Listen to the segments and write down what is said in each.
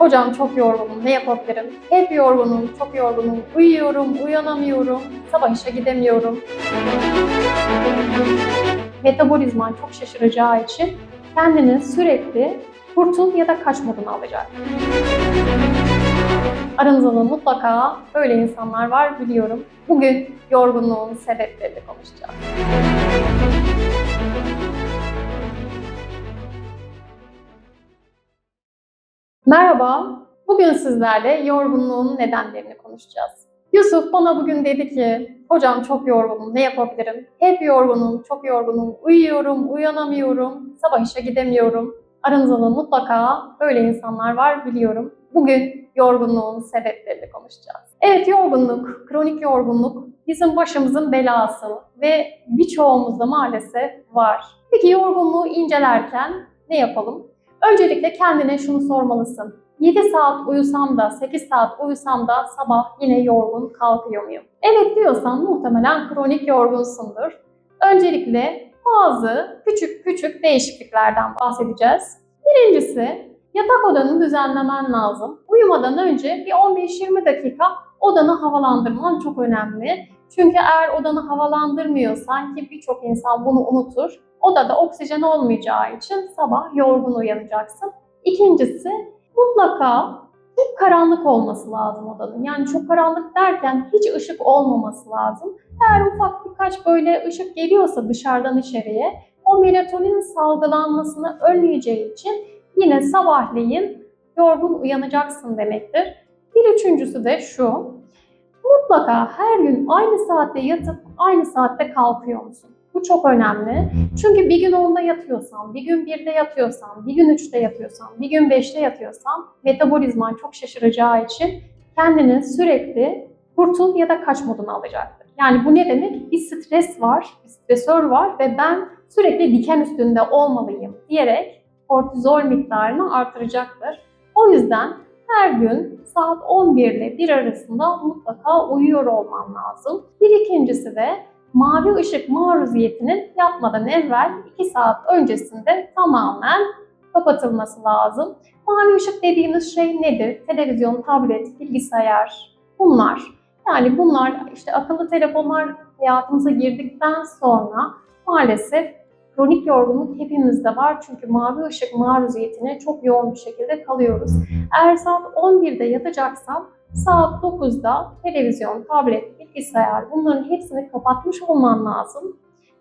Hocam çok yorgunum, ne yapabilirim? Hep yorgunum, çok yorgunum, uyuyorum, uyanamıyorum, sabah işe gidemiyorum. Metabolizman çok şaşıracağı için kendini sürekli kurtul ya da kaç moduna alacak. Aranızda da mutlaka böyle insanlar var biliyorum. Bugün yorgunluğun sebeplerini konuşacağız. Merhaba, bugün sizlerle yorgunluğun nedenlerini konuşacağız. Yusuf bana bugün dedi ki, hocam çok yorgunum, ne yapabilirim? Hep yorgunum, çok yorgunum, uyuyorum, uyanamıyorum, sabah işe gidemiyorum. Aranızda da mutlaka böyle insanlar var biliyorum. Bugün yorgunluğun sebeplerini konuşacağız. Evet yorgunluk, kronik yorgunluk bizim başımızın belası ve birçoğumuzda maalesef var. Peki yorgunluğu incelerken ne yapalım? Öncelikle kendine şunu sormalısın. 7 saat uyusam da 8 saat uyusam da sabah yine yorgun kalkıyor muyum? Evet diyorsan muhtemelen kronik yorgunsundur. Öncelikle bazı küçük küçük değişikliklerden bahsedeceğiz. Birincisi yatak odanı düzenlemen lazım. Uyumadan önce bir 15-20 dakika odanı havalandırman çok önemli. Çünkü eğer odanı havalandırmıyorsan ki birçok insan bunu unutur, odada oksijen olmayacağı için sabah yorgun uyanacaksın. İkincisi mutlaka çok karanlık olması lazım odanın. Yani çok karanlık derken hiç ışık olmaması lazım. Eğer ufak birkaç böyle ışık geliyorsa dışarıdan içeriye o melatonin salgılanmasını önleyeceği için yine sabahleyin yorgun uyanacaksın demektir. Bir üçüncüsü de şu. Mutlaka her gün aynı saatte yatıp aynı saatte kalkıyor musun? Bu çok önemli. Çünkü bir gün 10'da yatıyorsan, bir gün 1'de yatıyorsan, bir gün 3'te yatıyorsan, bir gün 5'te yatıyorsan metabolizman çok şaşıracağı için kendini sürekli kurtul ya da kaç moduna alacaktır. Yani bu ne demek? Bir stres var, bir stresör var ve ben sürekli diken üstünde olmalıyım diyerek kortizol miktarını artıracaktır. O yüzden her gün saat 11 ile 1 arasında mutlaka uyuyor olman lazım. Bir ikincisi de mavi ışık maruziyetinin yatmadan evvel 2 saat öncesinde tamamen kapatılması lazım. Mavi ışık dediğimiz şey nedir? Televizyon, tablet, bilgisayar bunlar. Yani bunlar işte akıllı telefonlar hayatımıza girdikten sonra maalesef kronik yorgunluk hepimizde var. Çünkü mavi ışık maruziyetine çok yoğun bir şekilde kalıyoruz. Eğer saat 11'de yatacaksam saat 9'da televizyon, tablet, bilgisayar bunların hepsini kapatmış olman lazım.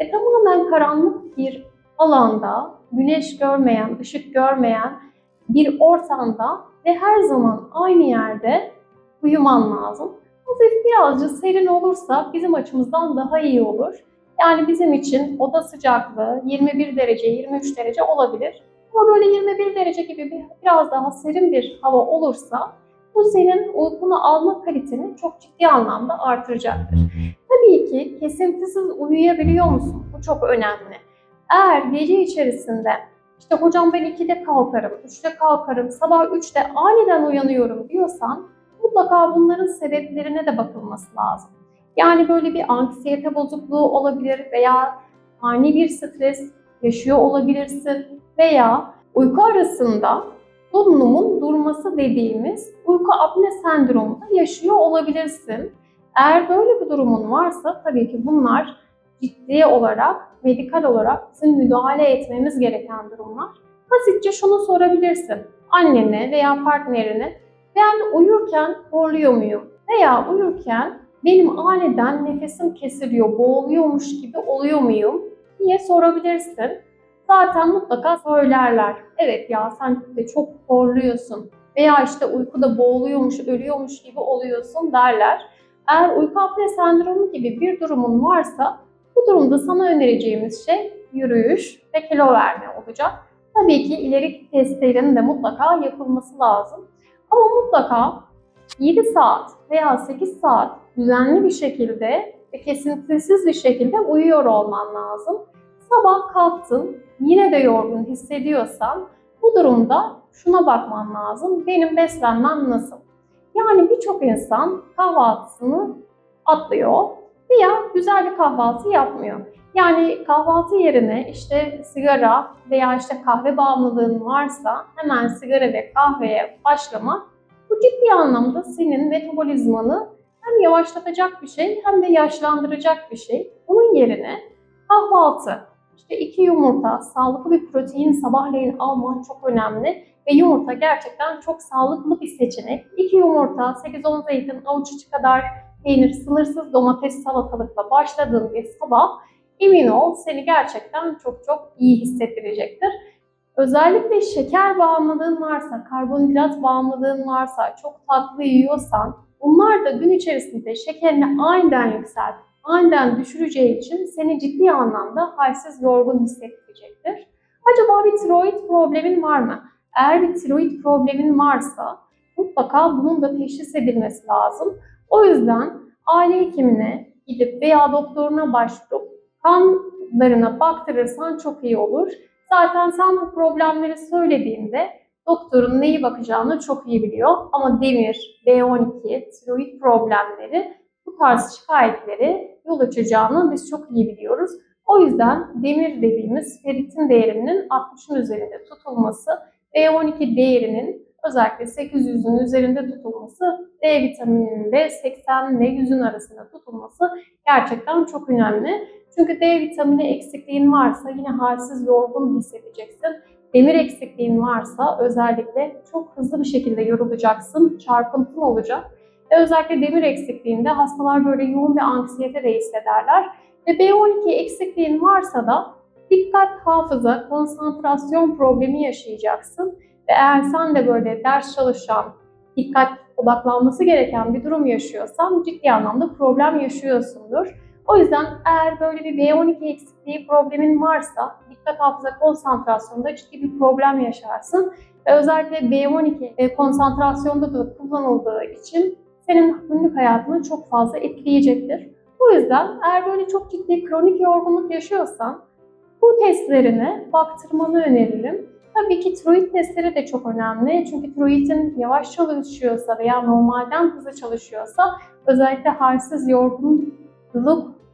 Ve tamamen karanlık bir alanda, güneş görmeyen, ışık görmeyen bir ortamda ve her zaman aynı yerde uyuman lazım. Hafif birazcık serin olursa bizim açımızdan daha iyi olur. Yani bizim için oda sıcaklığı 21 derece, 23 derece olabilir. Ama böyle 21 derece gibi bir, biraz daha serin bir hava olursa bu senin uykunu alma kaliteni çok ciddi anlamda artıracaktır. Tabii ki kesintisiz uyuyabiliyor musun? Bu çok önemli. Eğer gece içerisinde işte hocam ben 2'de kalkarım, 3'te kalkarım, sabah 3'te aniden uyanıyorum diyorsan mutlaka bunların sebeplerine de bakılması lazım. Yani böyle bir anksiyete bozukluğu olabilir veya ani bir stres yaşıyor olabilirsin veya uyku arasında solunumun durması dediğimiz uyku apne sendromu da yaşıyor olabilirsin. Eğer böyle bir durumun varsa tabii ki bunlar ciddi olarak, medikal olarak bizim müdahale etmemiz gereken durumlar. Basitçe şunu sorabilirsin annene veya partnerine ben uyurken horluyor muyum? Veya uyurken benim aniden nefesim kesiliyor, boğuluyormuş gibi oluyor muyum diye sorabilirsin. Zaten mutlaka söylerler. Evet ya sen de çok horluyorsun veya işte uykuda boğuluyormuş, ölüyormuş gibi oluyorsun derler. Eğer uyku apne sendromu gibi bir durumun varsa bu durumda sana önereceğimiz şey yürüyüş ve kilo verme olacak. Tabii ki ileriki testlerin de mutlaka yapılması lazım. Ama mutlaka 7 saat veya 8 saat düzenli bir şekilde ve kesintisiz bir şekilde uyuyor olman lazım. Sabah kalktın, yine de yorgun hissediyorsan bu durumda şuna bakman lazım. Benim beslenmem nasıl? Yani birçok insan kahvaltısını atlıyor veya güzel bir kahvaltı yapmıyor. Yani kahvaltı yerine işte sigara veya işte kahve bağımlılığın varsa hemen sigara ve kahveye başlamak bu ciddi anlamda senin metabolizmanı hem yavaşlatacak bir şey hem de yaşlandıracak bir şey. Bunun yerine kahvaltı, işte iki yumurta, sağlıklı bir protein sabahleyin almak çok önemli. Ve yumurta gerçekten çok sağlıklı bir seçenek. İki yumurta, 8-10 zeytin, avuç içi kadar peynir, sınırsız domates salatalıkla başladığın bir sabah emin ol seni gerçekten çok çok iyi hissettirecektir. Özellikle şeker bağımlılığın varsa, karbonhidrat bağımlılığın varsa, çok tatlı yiyorsan bunlar da gün içerisinde şekerini aniden yükseltip aniden düşüreceği için seni ciddi anlamda halsiz, yorgun hissettirecektir. Acaba bir tiroid problemin var mı? Eğer bir tiroid problemin varsa mutlaka bunun da teşhis edilmesi lazım. O yüzden aile hekimine gidip veya doktoruna başvurup kanlarına baktırırsan çok iyi olur. Zaten sen bu problemleri söylediğinde doktorun neyi bakacağını çok iyi biliyor. Ama demir, B12, tiroid problemleri bu tarz şikayetleri yol açacağını biz çok iyi biliyoruz. O yüzden demir dediğimiz ferritin değerinin 60'ın üzerinde tutulması, B12 değerinin özellikle 800'ün üzerinde tutulması, D vitamininin de 80 ile 100'ün arasında tutulması gerçekten çok önemli. Çünkü D vitamini eksikliğin varsa yine halsiz, yorgun hissedeceksin. Demir eksikliğin varsa özellikle çok hızlı bir şekilde yorulacaksın, çarpıntın olacak. Ve özellikle demir eksikliğinde hastalar böyle yoğun bir anksiyete de hissederler. Ve B12 eksikliğin varsa da dikkat, hafıza, konsantrasyon problemi yaşayacaksın. Ve eğer sen de böyle ders çalışan, dikkat odaklanması gereken bir durum yaşıyorsan ciddi anlamda problem yaşıyorsundur. O yüzden eğer böyle bir B12 eksikliği problemin varsa dikkat hafıza konsantrasyonda ciddi bir problem yaşarsın. Ve özellikle B12 e, konsantrasyonda da kullanıldığı için senin günlük hayatını çok fazla etkileyecektir. O yüzden eğer böyle çok ciddi kronik yorgunluk yaşıyorsan bu testlerine baktırmanı öneririm. Tabii ki tiroid testleri de çok önemli. Çünkü tiroidin yavaş çalışıyorsa veya normalden hızlı çalışıyorsa özellikle halsiz yorgunluk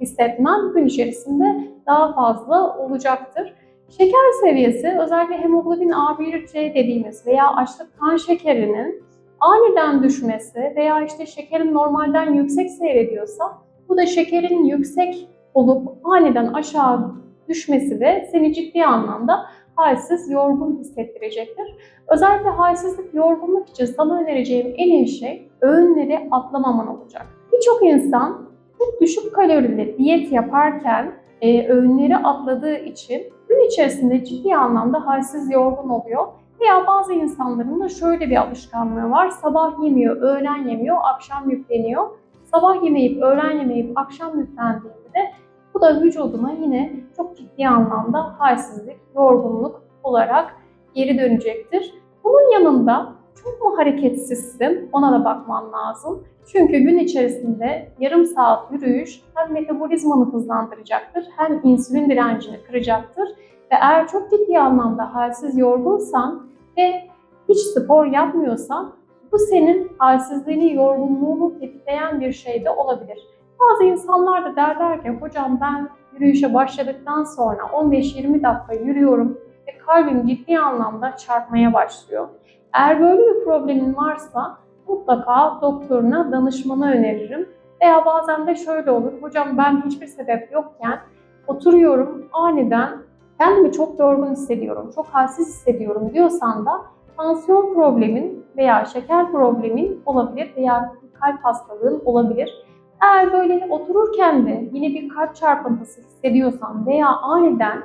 hissetmen gün içerisinde daha fazla olacaktır. Şeker seviyesi özellikle hemoglobin A1C dediğimiz veya açlık kan şekerinin aniden düşmesi veya işte şekerin normalden yüksek seyrediyorsa bu da şekerin yüksek olup aniden aşağı düşmesi de seni ciddi anlamda halsiz, yorgun hissettirecektir. Özellikle halsizlik, yorgunluk için sana önereceğim en iyi şey öğünleri atlamaman olacak. Birçok insan çok düşük kalorili diyet yaparken e, öğünleri atladığı için gün içerisinde ciddi anlamda halsiz, yorgun oluyor. Veya bazı insanların da şöyle bir alışkanlığı var. Sabah yemiyor, öğlen yemiyor, akşam yükleniyor. Sabah yemeyip, öğlen yemeyip, akşam yüklendiğinde bu da vücuduna yine çok ciddi anlamda halsizlik, yorgunluk olarak geri dönecektir. Bunun yanında çok mu hareketsizsin ona da bakman lazım. Çünkü gün içerisinde yarım saat yürüyüş hem metabolizmanı hızlandıracaktır hem insülin direncini kıracaktır. Ve eğer çok ciddi anlamda halsiz, yorgunsan ve hiç spor yapmıyorsan bu senin halsizliğini, yorgunluğunu tetikleyen bir şey de olabilir. Bazı insanlar da derler ki hocam ben yürüyüşe başladıktan sonra 15-20 dakika yürüyorum ve kalbim ciddi anlamda çarpmaya başlıyor. Eğer böyle bir problemin varsa mutlaka doktoruna danışmanı öneririm. Veya bazen de şöyle olur, hocam ben hiçbir sebep yokken oturuyorum aniden kendimi çok yorgun hissediyorum, çok halsiz hissediyorum diyorsan da tansiyon problemin veya şeker problemin olabilir veya kalp hastalığın olabilir. Eğer böyle otururken de yine bir kalp çarpıntısı hissediyorsan veya aniden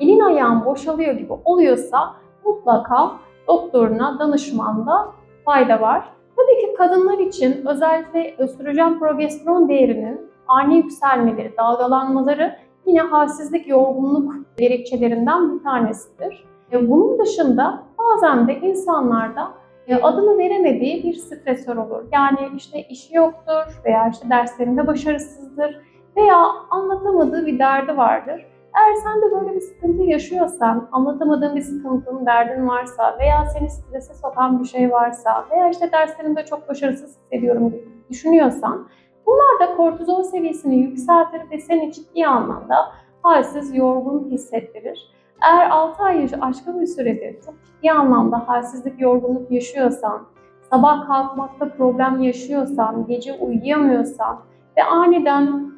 elin ayağın boşalıyor gibi oluyorsa mutlaka doktoruna danışmanda fayda var. Tabii ki kadınlar için özellikle östrojen progesteron değerinin ani yükselmeleri, dalgalanmaları yine halsizlik, yorgunluk gerekçelerinden bir tanesidir. E, Bunun dışında bazen de insanlarda e, adını veremediği bir stresör olur. Yani işte işi yoktur veya işte derslerinde başarısızdır veya anlatamadığı bir derdi vardır. Eğer sen de böyle bir sıkıntı yaşıyorsan, anlatamadığın bir sıkıntın, derdin varsa veya seni strese sokan bir şey varsa veya işte derslerinde çok başarısız hissediyorum gibi düşünüyorsan Bunlar da kortizol seviyesini yükseltir ve seni ciddi anlamda halsiz, yorgun hissettirir. Eğer 6 ay aşkın bir süredir çok ciddi anlamda halsizlik, yorgunluk yaşıyorsan, sabah kalkmakta problem yaşıyorsan, gece uyuyamıyorsan ve aniden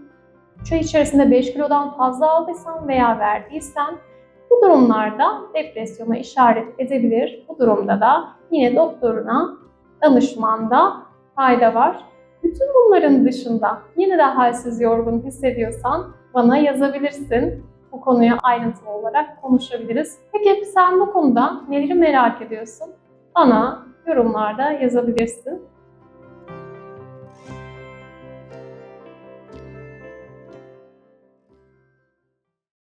çay içerisinde 5 kilodan fazla aldıysan veya verdiysen bu durumlarda depresyona işaret edebilir. Bu durumda da yine doktoruna danışmanda fayda var. Bütün bunların dışında yine de halsiz, yorgun hissediyorsan bana yazabilirsin. Bu konuya ayrıntılı olarak konuşabiliriz. Peki sen bu konuda neleri merak ediyorsun? Bana yorumlarda yazabilirsin.